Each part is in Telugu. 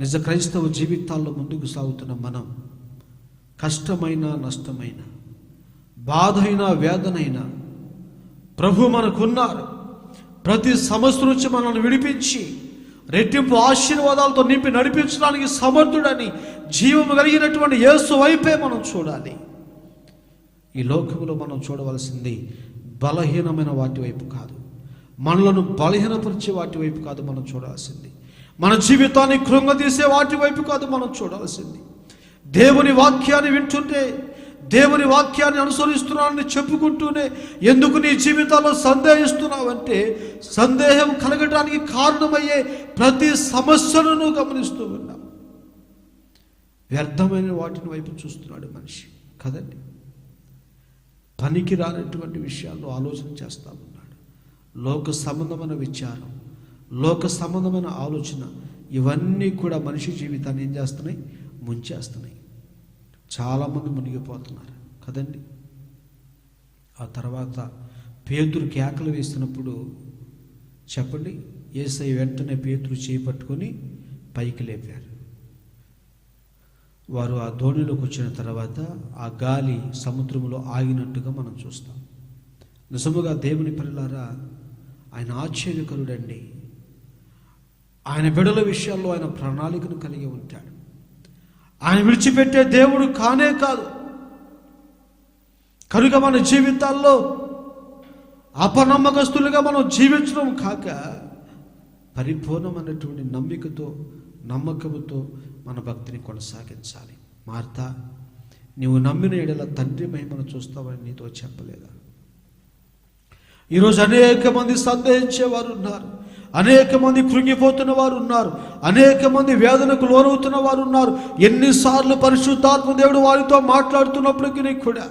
నిజ క్రైస్తవ జీవితాల్లో ముందుకు సాగుతున్న మనం కష్టమైన నష్టమైన బాధైన వేదనైన ప్రభు మనకున్నారు. ప్రతి సమస్య నుంచి మనల్ని విడిపించి రెట్టింపు ఆశీర్వాదాలతో నింపి నడిపించడానికి సమర్థుడని జీవము కలిగినటువంటి యేసు వైపే మనం చూడాలి. ఈ లోకంలో మనం చూడవలసింది బలహీనమైన వాటి వైపు కాదు. మనలను బలహీనపరిచే వాటి వైపు కాదు మనం చూడాల్సింది మన జీవితాన్ని కృంగదీసే వాటి వైపు కాదు మనం చూడాల్సింది. దేవుని వాక్యాన్ని వింటుంటే దేవుని వాక్యాన్ని అనుసరిస్తున్నానని చెప్పుకుంటూనే ఎందుకు నీ జీవితాల్లో సందేహిస్తున్నావంటే సందేహం కలగడానికి కారణమయ్యే ప్రతి సమస్యలను గమనిస్తూ ఉన్నాం. వ్యర్థమైన వాటిని వైపు చూస్తున్నాడు మనిషి. కదండి? పనికి రానటువంటి విషయాల్లో ఆలోచన చేస్తూ ఉన్నాడు. లోక సంబంధమైన విచారం లోక సంబంధమైన ఆలోచన ఇవన్నీ కూడా మనిషి జీవితాన్ని ఏం చేస్తున్నాయి? ముంచేస్తున్నాయి. చాలామంది మునిగిపోతున్నారు. కదండి? ఆ తర్వాత పేతురు కేకలు వేస్తున్నప్పుడు చెప్పండి? ఏసై వెంటనే పేతురు చేపట్టుకొని పైకి లేపారు. వారు ఆ ధోనిలోకి వచ్చిన తర్వాత ఆ గాలి సముద్రంలో ఆగినట్టుగా మనం చూస్తాం. నిజముగా దేవుని పిల్లలారా ఆయన ఆశ్చర్యకరుడండి. ఆయన బిడల విషయాల్లో ఆయన ప్రణాళికను కలిగి ఉంటాడు. ఆయన విడిచిపెట్టే దేవుడు కానే కాదు. కనుక మన జీవితాల్లో అపనమ్మకస్తులుగా మనం జీవించడం కాక పరిపూర్ణమైనటువంటి నమ్మికతో నమ్మకముతో మన భక్తిని కొనసాగించాలి. మార్త నీవు నమ్మిన ఎడల తండ్రి మహిమను చూస్తావని నీతో చెప్పలేదా? ఈరోజు అనేక మంది సందేహించేవారు ఉన్నారు అనేక మంది కృంగిపోతున్న వారు ఉన్నారు. అనేక మంది వేదనకు లోనవుతున్న వారు ఉన్నారు. ఎన్నిసార్లు పరిశుద్ధాత్మ దేవుడు వారితో మాట్లాడుతున్నప్పటికీ కూడా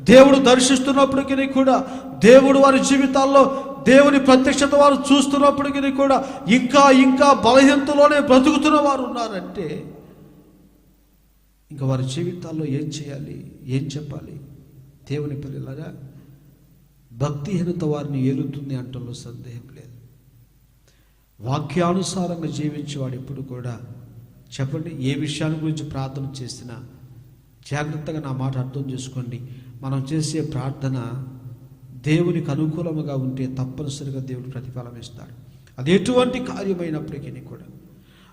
దేవుడు దర్శిస్తున్నప్పటికీ కూడా దేవుడు వారి జీవితాల్లో దేవుని ప్రత్యక్షత వారు చూస్తున్నప్పటికీ కూడా ఇంకా ఇంకా బలహీనతలోనే బ్రతుకుతున్న వారు ఉన్నారంటే ఇంకా వారి జీవితాల్లో ఏం చేయాలి? ఏం చెప్పాలి? దేవుని పిల్లలారా భక్తిహీనత వారిని ఏలుతుంది అంటలో సందేహం లేదు. వాక్యానుసారంగా జీవించేవాడు ఎప్పుడు కూడా చెప్పండి ఏ విషయాన్ని గురించి ప్రార్థన చేసినా జాగ్రత్తగా నా మాట అర్థం చేసుకోండి. మనం చేసే ప్రార్థన దేవునికి అనుకూలముగా ఉంటే తప్పనిసరిగా దేవుడు ప్రతిఫలం ఇస్తాడు. అది ఎటువంటి కార్యమైనప్పటికీ కూడా.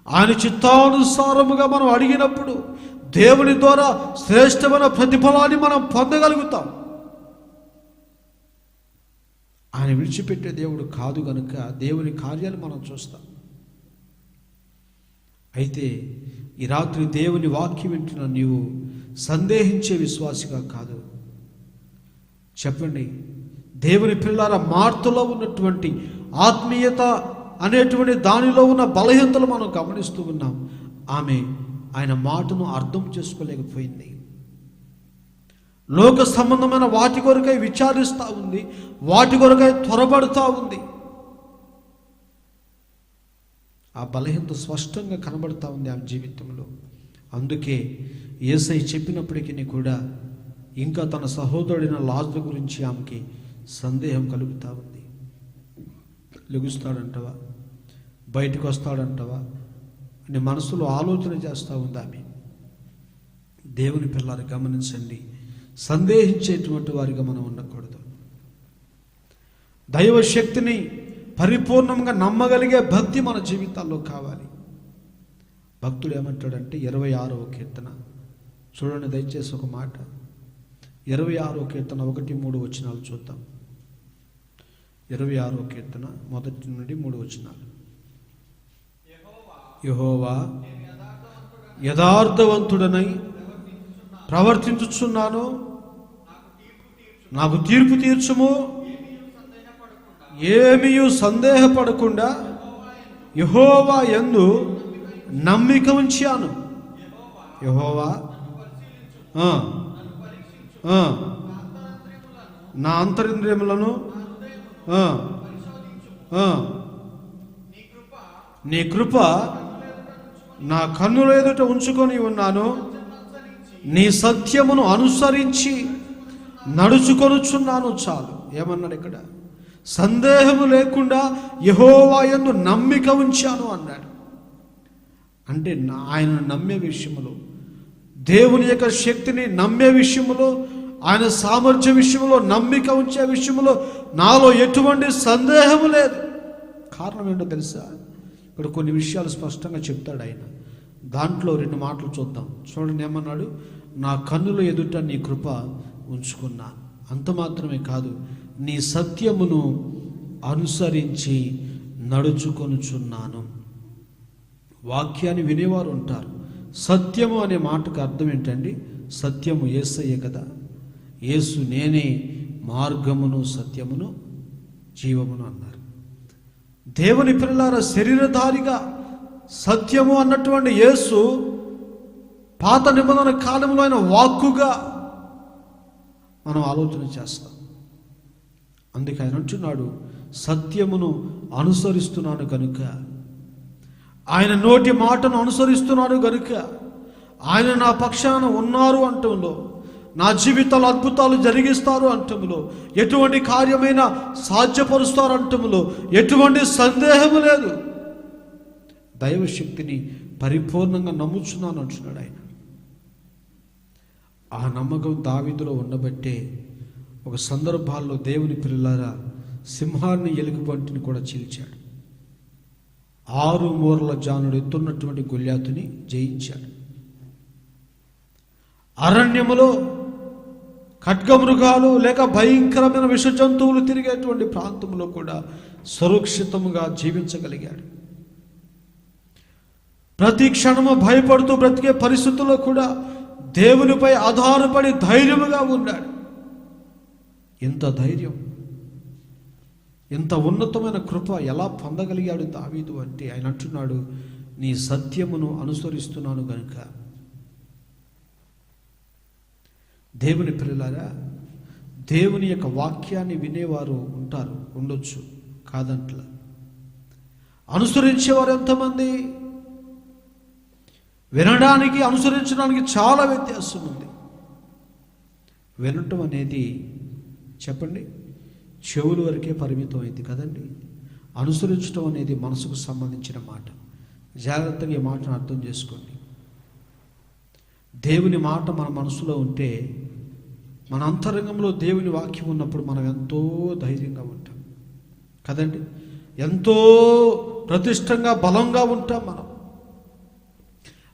ఆయన చిత్తానుసారముగా మనం అడిగినప్పుడు దేవుని ద్వారా శ్రేష్టమైన ప్రతిఫలాన్ని మనం పొందగలుగుతాం. ఆయన విడిచిపెట్టే దేవుడు కాదు గనుక దేవుని కార్యాలు మనం చూస్తాం. అయితే ఈ రాత్రి దేవుని వాక్యం వింటున్న నీవు సందేహించే విశ్వాసిగా కాదు. చెప్పండి దేవుని పిల్లల మార్తలో ఉన్నటువంటి ఆత్మీయత అనేటువంటి దానిలో ఉన్న బలహీనతలు మనం గమనిస్తూ ఉన్నాం. ఆమె ఆయన మాటను అర్థం చేసుకోలేకపోయింది. లోక సంబంధమైన వాటి కొరకై విచారిస్తూ ఉంది వాటి కొరకై త్వరపడుతూ ఉంది. ఆ బలహీనత స్పష్టంగా కనబడుతూ ఉంది ఆమె జీవితంలో. అందుకే ఏసై చెప్పినప్పటికీ కూడా ఇంకా తన సహోదరుడైన లాజరు గురించి ఆమెకి సందేహం కలుగుతూ ఉంది. లెగుస్తాడంటవా? బయటకు వస్తాడంటవా? అని మనసులో ఆలోచన చేస్తూ ఉంది ఆమె. దేవుని పిల్లలు గమనించండి. సందేహించేటువంటి వారిగా మనం ఉండకూడదు. దైవ శక్తిని పరిపూర్ణంగా నమ్మగలిగే భక్తి మన జీవితాల్లో కావాలి. భక్తుడు ఏమంటాడంటే ఇరవై ఆరవ కీర్తన. చూడండి దయచేసి ఒక మాట. ఇరవై ఆరో కీర్తన ఒకటి మూడు వచనాలు చూద్దాం. ఇరవై ఆరో కీర్తన మొదటి నుండి మూడు వచనాలు. యహోవా యథార్థవంతుడనై ప్రవర్తించుచున్నాను. నాకు తీర్పు తీర్చుము. ఏమీ సందేహపడకుండా యహోవా ఎందు నమ్మిక ఉంచాను. యహోవా నా అంతరింద్రియములను నీ కృప నా కన్నుల ఎదుట ఉంచుకొని ఉన్నాను. నీ సత్యమును అనుసరించి నడుచుకొనుచున్నాను చాలు. ఏమన్నాడు ఇక్కడ? సందేహము లేకుండా యహోవాయందు నమ్మిక ఉంచాను అన్నాడు. అంటే ఆయన నమ్మే విషయంలో దేవుని యొక్క శక్తిని నమ్మే విషయంలో ఆయన సామర్థ్య విషయంలో నమ్మిక ఉంచే విషయంలో నాలో ఎటువంటి సందేహము లేదు. కారణం ఏంటో తెలుసా? ఇక్కడ కొన్ని విషయాలు స్పష్టంగా చెప్తాడు ఆయన. దాంట్లో రెండు మాటలు చూద్దాం. చూడండి ఏమన్నాడు? నా కన్నుల ఎదుట నీ కృప ఉంచుకున్నా. అంత మాత్రమే కాదు నీ సత్యమును అనుసరించి నడుచుకొనుచున్నాను. వాక్యాన్ని వినేవారు ఉంటారు. సత్యము అనే మాటకు అర్థం ఏంటండి? సత్యము ఏసయ్యే కదా. యేసు నేనే మార్గమును సత్యమును జీవమును అన్నారు. దేవుని పిల్లల శరీరధారిగా సత్యము అన్నటువంటి యేసు పాత నిబంధన కాలంలో ఆయన వాక్కుగా మనం ఆలోచన చేస్తాం. అందుకే ఆయన అంటున్నాడు సత్యమును అనుసరిస్తున్నాను కనుక ఆయన నోటి మాటను అనుసరిస్తున్నాను కనుక ఆయన నా పక్షాన ఉన్నారు అంటంలో నా జీవితాలు అద్భుతాలు జరిగిస్తారు అంటములో ఎటువంటి కార్యమైన సాధ్యపరుస్తారు అంటములో ఎటువంటి సందేహము లేదు. దైవశక్తిని పరిపూర్ణంగా నమ్ముచున్నాను అంటున్నాడు ఆయన. ఆ నమ్మకం దావీదులో ఉండబట్టే ఒక సందర్భాల్లో దేవుని పిల్లలారా సింహాన్ని ఎలుగుబంటిని కూడా చీల్చాడు. ఆరు మూరల జానుడు ఎత్తున్నటువంటి గొల్యాతుని జయించాడు. అరణ్యములో ఖడ్గమృగాలు లేక భయంకరమైన విష జంతువులు తిరిగేటువంటి ప్రాంతంలో కూడా సురక్షితముగా జీవించగలిగాడు. ప్రతి క్షణము భయపడుతూ బ్రతికే పరిస్థితుల్లో కూడా దేవునిపై ఆధారపడి ధైర్యముగా ఉన్నాడు. ఎంత ధైర్యం ఇంత ఉన్నతమైన కృప ఎలా పొందగలిగాడు దావీదు అంటే ఆయన అంటున్నాడు నీ సత్యమును అనుసరిస్తున్నాను గనుక. దేవుని పిల్లలారా దేవుని యొక్క వాక్యాన్ని వినేవారు ఉంటారు ఉండొచ్చు కాదంట్ల. అనుసరించేవారు ఎంతమంది? వినడానికి అనుసరించడానికి చాలా వ్యత్యాసం ఉంది. వినటం అనేది చెప్పండి చెవుల వరకే పరిమితం అయింది కదండి? అనుసరించడం అనేది మనసుకు సంబంధించిన మాట. జాగ్రత్తగా ఈ మాటను అర్థం చేసుకోండి. దేవుని మాట మన మనసులో ఉంటే మన అంతరంగంలో దేవుని వాక్యం ఉన్నప్పుడు మనం ఎంతో ధైర్యంగా ఉంటాం. కదండి? ఎంతో ప్రతిష్టంగా బలంగా ఉంటాం మనం.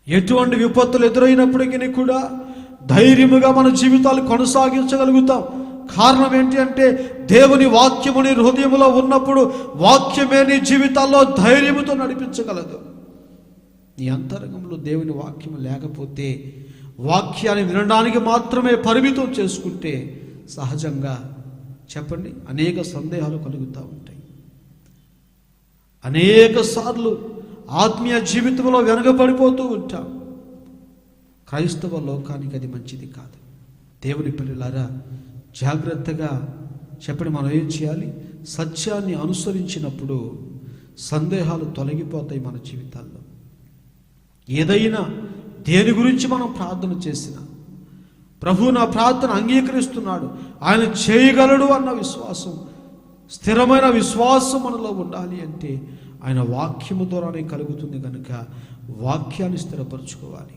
ఎటువంటి విపత్తులు ఎదురైనప్పటికీ కూడా ధైర్యముగా మన జీవితాలు కొనసాగించగలుగుతాం. కారణం ఏంటి అంటే దేవుని వాక్యము నీ హృదయంలో ఉన్నప్పుడు వాక్యమే నీ జీవితాల్లో ధైర్యముతో నడిపించగలదు. నీ అంతరంగంలో దేవుని వాక్యం లేకపోతే వాక్యాన్ని వినడానికి మాత్రమే పరిమితం చేసుకుంటే సహజంగా చెప్పండి అనేక సందేహాలు కలుగుతూ ఉంటాయి. అనేక సార్లు ఆత్మీయ జీవితంలో వెనుకబడిపోతూ ఉంటాం. క్రైస్తవ లోకానికి అది మంచిది కాదు. దేవుని పిల్లలారా జాగ్రత్తగా చెప్పండి మనం ఏం చేయాలి? సత్యాన్ని అనుసరించినప్పుడు సందేహాలు తొలగిపోతాయి మన జీవితాల్లో. ఏదైనా దేని గురించి మనం ప్రార్థన చేసినా ప్రభు నా ప్రార్థన అంగీకరిస్తున్నాడు ఆయన చేయగలడు అన్న విశ్వాసం స్థిరమైన విశ్వాసం మనలో ఉండాలి అంటే ఆయన వాక్యము ద్వారానే కలుగుతుంది కనుక వాక్యాన్ని స్థిరపరచుకోవాలి.